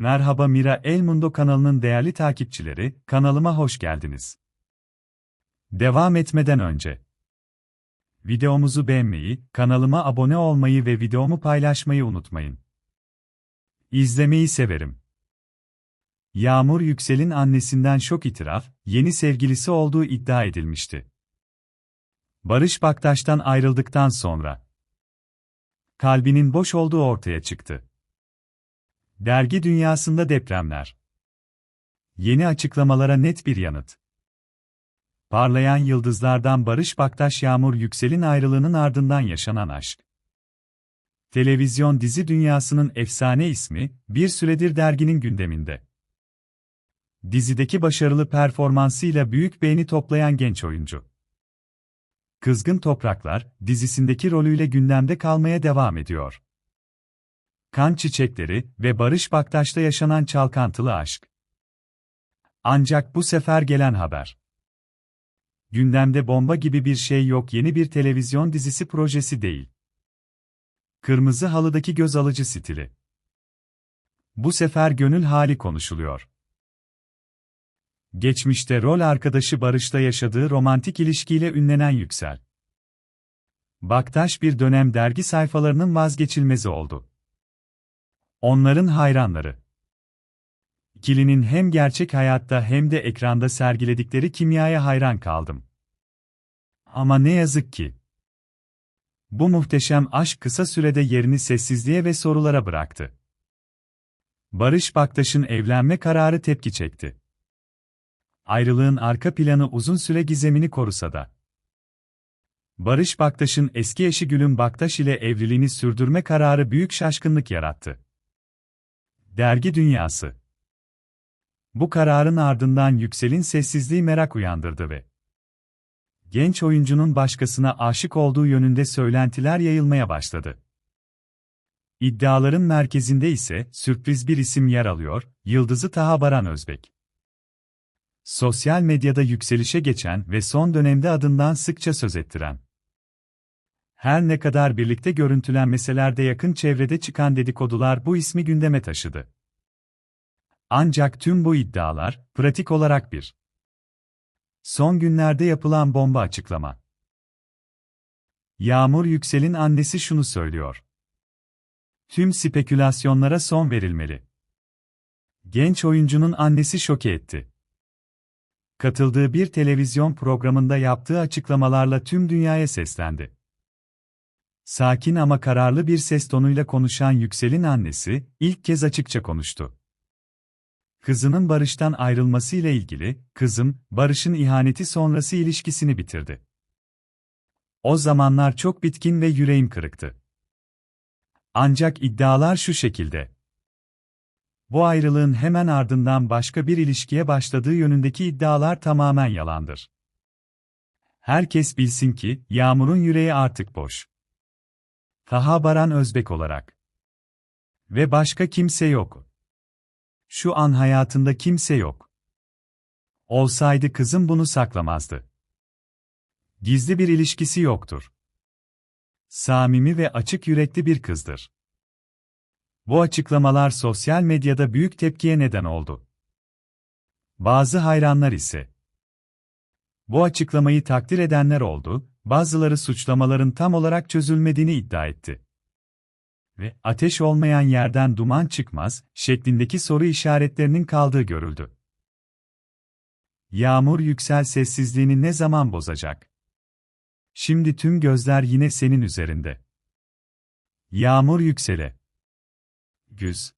Merhaba Mira El Mundo kanalının değerli takipçileri, kanalıma hoş geldiniz. Devam etmeden önce videomuzu beğenmeyi, kanalıma abone olmayı ve videomu paylaşmayı unutmayın. İzlemeyi severim. Yağmur Yüksel'in annesinden şok itiraf, yeni sevgilisi olduğu iddia edilmişti. Barış Baktaş'tan ayrıldıktan sonra kalbinin boş olduğu ortaya çıktı. Dergi dünyasında depremler. Yeni açıklamalara net bir yanıt. Parlayan yıldızlardan Barış Baktaş Yağmur Yüksel'in ayrılığının ardından yaşanan aşk. Televizyon dizi dünyasının efsane ismi, bir süredir derginin gündeminde. Dizideki başarılı performansıyla büyük beğeni toplayan genç oyuncu. Kızgın Topraklar, dizisindeki rolüyle gündemde kalmaya devam ediyor. Kan Çiçekleri ve Barış Baktaş'ta yaşanan çalkantılı aşk. Ancak bu sefer gelen haber. Gündemde bomba gibi bir şey yok yeni bir televizyon dizisi projesi değil. Kırmızı halıdaki göz alıcı stili. Bu sefer gönül hali konuşuluyor. Geçmişte rol arkadaşı Barış'la yaşadığı romantik ilişkiyle ünlenen Yüksel. Baktaş bir dönem dergi sayfalarının vazgeçilmezi oldu. Onların hayranları. İkilinin hem gerçek hayatta hem de ekranda sergiledikleri kimyaya hayran kaldım. Ama ne yazık ki. Bu muhteşem aşk kısa sürede yerini sessizliğe ve sorulara bıraktı. Barış Baktaş'ın evlenme kararı tepki çekti. Ayrılığın arka planı uzun süre gizemini korusa da. Barış Baktaş'ın eski eşi Gülün Baktaş ile evliliğini sürdürme kararı büyük şaşkınlık yarattı. Dergi dünyası. Bu kararın ardından Yüksel'in sessizliği merak uyandırdı ve genç oyuncunun başkasına aşık olduğu yönünde söylentiler yayılmaya başladı. İddiaların merkezinde ise sürpriz bir isim yer alıyor, Yıldızı Taha Baran Özbek. Sosyal medyada yükselişe geçen ve son dönemde adından sıkça söz ettiren. Her ne kadar birlikte görüntülenmeseler de yakın çevrede çıkan dedikodular bu ismi gündeme taşıdı. Ancak tüm bu iddialar, pratik olarak bir. Son günlerde yapılan bomba açıklama. Yağmur Yüksel'in annesi şunu söylüyor. Tüm spekülasyonlara son verilmeli. Genç oyuncunun annesi şoke etti. Katıldığı bir televizyon programında yaptığı açıklamalarla tüm dünyaya seslendi. Sakin ama kararlı bir ses tonuyla konuşan Yüksel'in annesi, ilk kez açıkça konuştu. Kızının Barış'tan ayrılması ile ilgili, kızım, Barış'ın ihaneti sonrası ilişkisini bitirdi. O zamanlar çok bitkin ve yüreğim kırıktı. Ancak iddialar şu şekilde. Bu ayrılığın hemen ardından başka bir ilişkiye başladığı yönündeki iddialar tamamen yalandır. Herkes bilsin ki, Yağmur'un yüreği artık boş. Taha Baran Özbek olarak. Ve başka kimse yok. Şu an hayatında kimse yok. Olsaydı kızım bunu saklamazdı. Gizli bir ilişkisi yoktur. Samimi ve açık yürekli bir kızdır. Bu açıklamalar sosyal medyada büyük tepkiye neden oldu. Bazı hayranlar ise bu açıklamayı takdir edenler oldu, bazıları suçlamaların tam olarak çözülmediğini iddia etti. Ve ateş olmayan yerden duman çıkmaz şeklindeki soru işaretlerinin kaldığı görüldü. Yağmur yüksel sessizliğini ne zaman bozacak? Şimdi tüm gözler yine senin üzerinde. Yağmur yüksele. Güz.